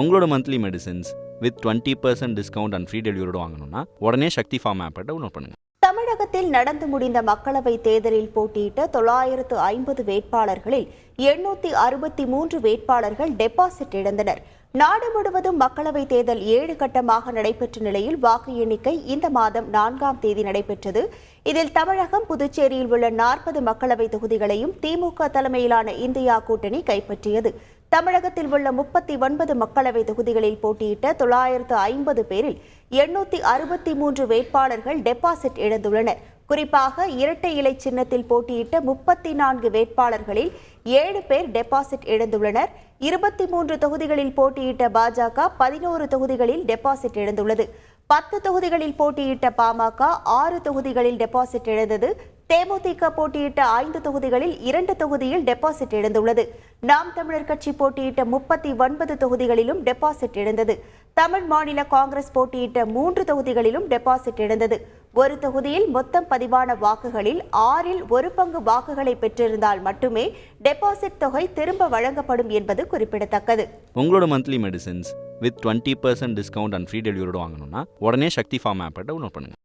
உங்களோட monthly medicines with twenty percent discount and free டெலிவரியோட வாங்கணும்னா உடனே சக்தி ஃபார்ம் ஆப்பை டவுன்லோட் பண்ணுங்கள் தமிழகத்தில் நடந்து முடிந்த மக்களவைத் தேர்தலில் போட்டியிட்ட தொள்ளாயிரத்து ஐம்பது வேட்பாளர்களில் எண்ணூத்தி அறுபத்தி மூன்று வேட்பாளர்கள் டெபாசிட் இழந்தனர். நாடு முழுவதும் மக்களவைத் தேர்தல் ஏழு கட்டமாக நடைபெற்ற நிலையில் வாக்கு எண்ணிக்கை இந்த மாதம் நான்காம் தேதி நடைபெற்றது. இதில் தமிழகம் புதுச்சேரியில் உள்ள நாற்பது மக்களவைத் தொகுதிகளையும் திமுக தலைமையிலான இந்தியா கூட்டணி கைப்பற்றியது. தமிழகத்தில் உள்ள முப்பத்தி ஒன்பது மக்களவை தொகுதிகளில் போட்டியிட்ட தொள்ளாயிரத்து ஐம்பது பேரில் எண்ணூத்தி அறுபத்தி மூன்று வேட்பாளர்கள் டெபாசிட் இழந்துள்ளனர். குறிப்பாக இரட்டை இலை சின்னத்தில் போட்டியிட்ட முப்பத்தி நான்கு வேட்பாளர்களில் ஏழு பேர் டெபாசிட் இழந்துள்ளனர். இருபத்தி மூன்று தொகுதிகளில் போட்டியிட்ட பாஜக பதினோரு தொகுதிகளில் டெபாசிட் இழந்துள்ளது. பத்து தொகுதிகளில் போட்டியிட்ட பாமக ஆறு தொகுதிகளில் டெபாசிட் இழந்தது. தேமுதிக போட்டியிட்ட ஐந்து தொகுதிகளில் இரண்டு தொகுதியில் டெபாசிட் இழந்துள்ளது. நாம் தமிழர் கட்சி போட்டியிட்ட முப்பத்தி ஒன்பது தொகுதிகளிலும் டெபாசிட் இழந்தது. தமிழ் மாநில காங்கிரஸ் போட்டியிட்ட மூன்று தொகுதிகளிலும் டெபாசிட் இழந்தது. ஒரு தொகுதியில் மொத்தம் பதிவான வாக்குகளில் ஆறில் ஒரு பங்கு வாக்குகளை பெற்றிருந்தால் மட்டுமே டெபாசிட் தொகை திரும்ப வழங்கப்படும் என்பது குறிப்பிடத்தக்கது. உங்களோட monthly medicines with twenty percent discount and free டெலிவரியோட வாங்கணும்னா உடனே சக்தி ஃபார்ம் ஆப்பை டவுன்லோட் பண்ணுங்கள்